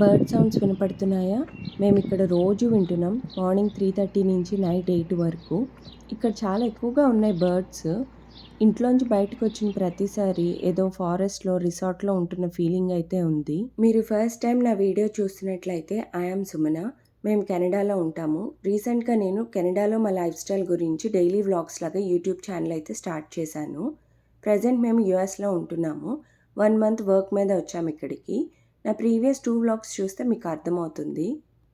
Bird sounds వినపడుతున్నాయా? మేము ఇక్కడ రోజు వింటున్నాం. మార్నింగ్ త్రీ థర్టీ నుంచి నైట్ ఎయిట్ వరకు. ఇక్కడ చాలా ఎక్కువగా ఉన్నాయి బర్డ్స్. ఇంట్లోంచి బయటకు వచ్చిన ప్రతిసారి ఏదో ఫారెస్ట్లో రిసార్ట్లో ఉంటున్న ఫీలింగ్ అయితే ఉంది. మీరు ఫస్ట్ టైం నా వీడియో చూస్తున్నట్లయితే ఐఆమ్ సుమన. మేము కెనడాలో ఉంటాము. రీసెంట్గా నేను కెనడాలో మా లైఫ్ స్టైల్ గురించి డైలీ వ్లాగ్స్ లాగా యూట్యూబ్ ఛానల్ అయితే స్టార్ట్ చేశాను. ప్రజెంట్ మేము యుఎస్లో ఉంటున్నాము. వన్ మంత్ వర్క్ మీద వచ్చాము ఇక్కడికి. నా ప్రీవియస్ టూ వ్లాగ్స్ చూస్తే మీకు అర్థమవుతుంది.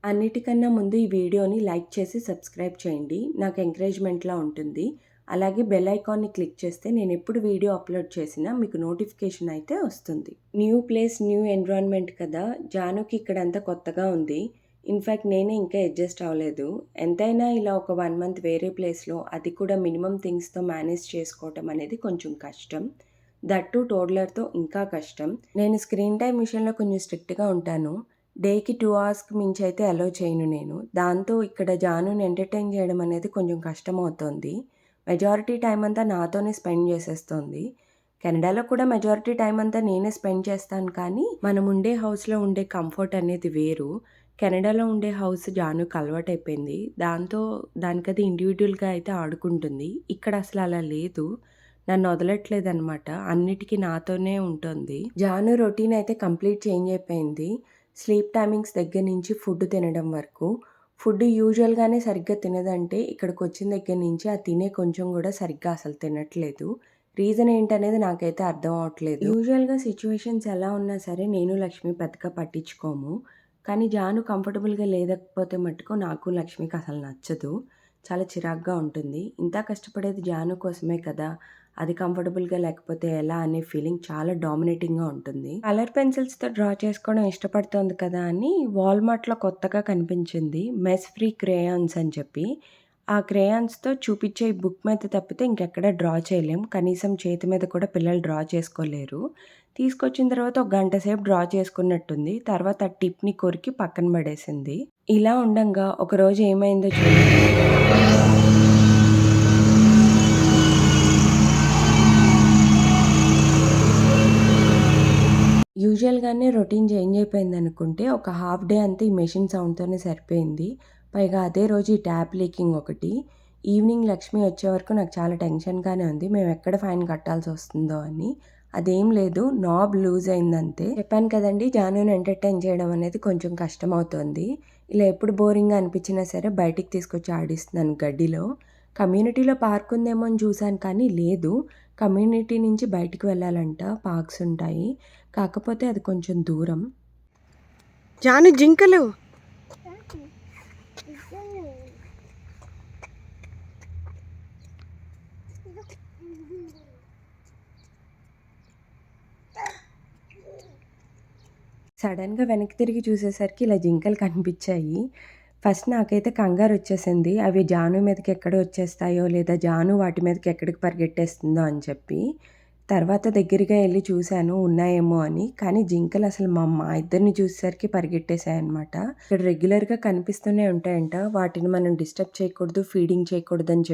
అన్నిటికన్నా ముందు ఈ వీడియోని లైక్ చేసి సబ్స్క్రైబ్ చేయండి. నాకు ఎంకరేజ్మెంట్లా ఉంటుంది. అలాగే బెల్ ఐకాన్ని క్లిక్ చేస్తే నేను ఎప్పుడు వీడియో అప్లోడ్ చేసినా మీకు నోటిఫికేషన్ అయితే వస్తుంది. న్యూ ప్లేస్ న్యూ ఎన్విరాన్మెంట్ కదా. జానుకి ఇక్కడంతా కొత్తగా ఉంది. ఇన్ఫ్యాక్ట్ నేనే ఇంకా అడ్జస్ట్ అవ్వలేదు. ఎంతైనా ఇలా ఒక వన్ మంత్ వేరే ప్లేస్లో అది కూడా మినిమం థింగ్స్తో మేనేజ్ చేసుకోవటం అనేది కొంచెం కష్టం. దట్ టు టోడ్లర్తో ఇంకా కష్టం. నేను స్క్రీన్ టైం విషయంలో కొంచెం స్ట్రిక్ట్గా ఉంటాను. డేకి టూ అవర్స్కి మించి అయితే అలో చేయను నేను. దాంతో ఇక్కడ జానుని ఎంటర్టైన్ చేయడం అనేది కొంచెం కష్టం మెజారిటీ టైం అంతా నాతోనే స్పెండ్ చేసేస్తుంది. కెనడాలో కూడా మెజారిటీ టైం అంతా నేనే స్పెండ్ చేస్తాను కానీ మనం ఉండే హౌస్లో ఉండే కంఫర్ట్ అనేది వేరు. కెనడాలో ఉండే హౌస్ జానుకి అలవాటైపోయింది దాంతో దానికది ఇండివిజువల్గా అయితే ఆడుకుంటుంది. ఇక్కడ అసలు అలా లేదు. నన్ను వదలట్లేదనమాట అన్నిటికీ నాతోనే ఉంటుంది. జాను రొటీన్ అయితే కంప్లీట్ చేంజ్ అయిపోయింది. స్లీప్ టైమింగ్స్ దగ్గర నుంచి ఫుడ్ తినడం వరకు. ఫుడ్ యూజువల్గానే సరిగ్గా తినదంటే ఇక్కడికి వచ్చిన దగ్గర నుంచి ఆ తినే కొంచెం కూడా సరిగ్గా అసలు తినట్లేదు. రీజన్ ఏంటనేది నాకైతే అర్థం అవట్లేదు. యూజువల్గా సిచ్యువేషన్స్ ఎలా ఉన్నా సరే నేను లక్ష్మి పెద్దగా పట్టించుకోము. కానీ జాను కంఫర్టబుల్గా లేకపోతే మట్టుకు నాకు లక్ష్మికి అసలు నచ్చదు. చాలా చిరాగ్గా ఉంటుంది. ఇంత కష్టపడేది జాను కోసమే కదా. అది కంఫర్టబుల్గా లేకపోతే ఎలా అనే ఫీలింగ్ చాలా డామినేటింగ్గా ఉంటుంది. కలర్ పెన్సిల్స్తో డ్రా చేసుకోవడం ఇష్టపడుతుంది కదా అని వాల్మార్ట్లో కొత్తగా కనిపించింది మెస్ ఫ్రీ క్రేయాన్స్ అని చెప్పి. ఆ క్రేయాన్స్తో చూపించే బుక్ మీద తప్పితే ఇంకెక్కడ డ్రా చేయలేం. కనీసం చేతి మీద కూడా పిల్లలు డ్రా చేసుకోలేరు. తీసుకొచ్చిన తర్వాత ఒక గంట సేపు డ్రా చేసుకున్నట్టుంది. తర్వాత ఆ టిప్ని కొరికి పక్కన పడేసింది. ఇలా ఉండంగా ఒకరోజు ఏమైందో చూడండి యూజువల్గానే రొటీన్ చేంజ్ అయిపోయింది అనుకుంటే ఒక హాఫ్ డే అంతా ఈ మెషిన్ సౌండ్తోనే సరిపోయింది. పైగా అదే రోజు ఈ ట్యాప్ లీకింగ్ ఒకటి. ఈవినింగ్ లక్ష్మి వచ్చే వరకు నాకు చాలా టెన్షన్గానే ఉంది. మేము ఎక్కడ ఫైన్ కట్టాల్సి వస్తుందో అని. అదేం లేదు నాబ్ లూజ్ అయిందంతే. చెప్పాను కదండి జానుని ఎంటర్టైన్ చేయడం అనేది కొంచెం కష్టం అవుతుంది ఇలా ఎప్పుడు బోరింగ్గా అనిపించినా సరే బయటికి తీసుకొచ్చి ఆడిస్తున్నాను గడ్డిలో. కమ్యూనిటీలో పార్క్ ఉందేమో అని చూశాను కానీ లేదు. కమ్యూనిటీ నుంచి బయటికి వెళ్ళాలంట. పార్క్స్ ఉంటాయి. కాకపోతే అది కొంచెం దూరం. జాను జింకలు! సడన్గా వెనక్కి తిరిగి చూసేసరికి ఇలా జింకలు కనిపించాయి. ఫస్ట్ నాకైతే కంగారు వచ్చేసింది. అవి జాను మీదకి ఎక్కడ వచ్చేస్తాయో లేదా జాను వాటి మీదకి ఎక్కడికి పరిగెట్టేస్తుందో అని చెప్పి. తర్వాత దగ్గరగా వెళ్ళి చూశాను ఉన్నాయేమో అని. కానీ జింకలు అసలు మా మా ఇద్దరిని చూసేసరికి పరిగెట్టేశాయన్నమాట. ఇక్కడ రెగ్యులర్గా కనిపిస్తూనే ఉంటాయంట. వాటిని మనం డిస్టర్బ్ చేయకూడదు ఫీడింగ్ చేయకూడదు అని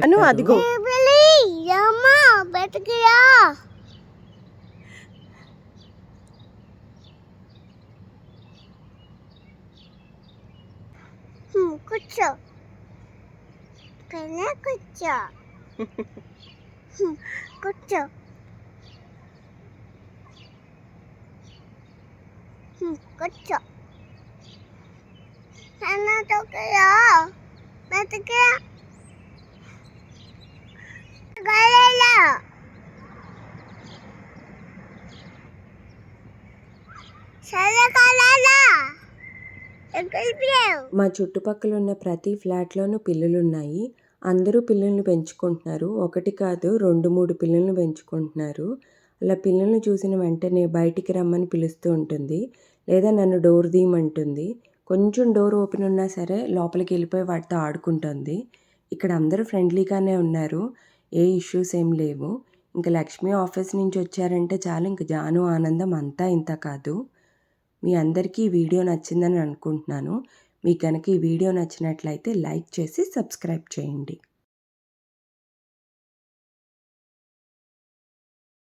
うん、こっちゃ。これね、こっちゃ。うん、こっちゃ。うん、こっちゃ。そんなところ、まくよ。谁在からだ？మా చుట్టుపక్కల ఉన్న ప్రతి ఫ్లాట్లోనూ పిల్లులు ఉన్నాయి అందరూ పిల్లల్ని పెంచుకుంటున్నారు. ఒకటి కాదు రెండు మూడు పిల్లల్ని పెంచుకుంటున్నారు. అలా పిల్లల్ని చూసిన వెంటనే బయటికి రమ్మని పిలుస్తూ ఉంటుంది. లేదా నన్ను డోర్ తీయమంటుంది కొంచెం డోర్ ఓపెన్ ఉన్నా సరే లోపలికి వెళ్ళిపోయి వాటితో ఆడుకుంటుంది. ఇక్కడ అందరూ ఫ్రెండ్లీగానే ఉన్నారు. ఏ ఇష్యూస్ ఏం లేవు. ఇంకా లక్ష్మి ఆఫీస్ నుంచి వచ్చారంటే చాలు. ఇంకా జాను ఆనందం అంతా ఇంత కాదు. మీ అందరికీ ఈ వీడియో నచ్చిందని అనుకుంటున్నాను. మీకు కనుక ఈ వీడియో నచ్చినట్లయితే లైక్ చేసి సబ్స్క్రైబ్ చేయండి.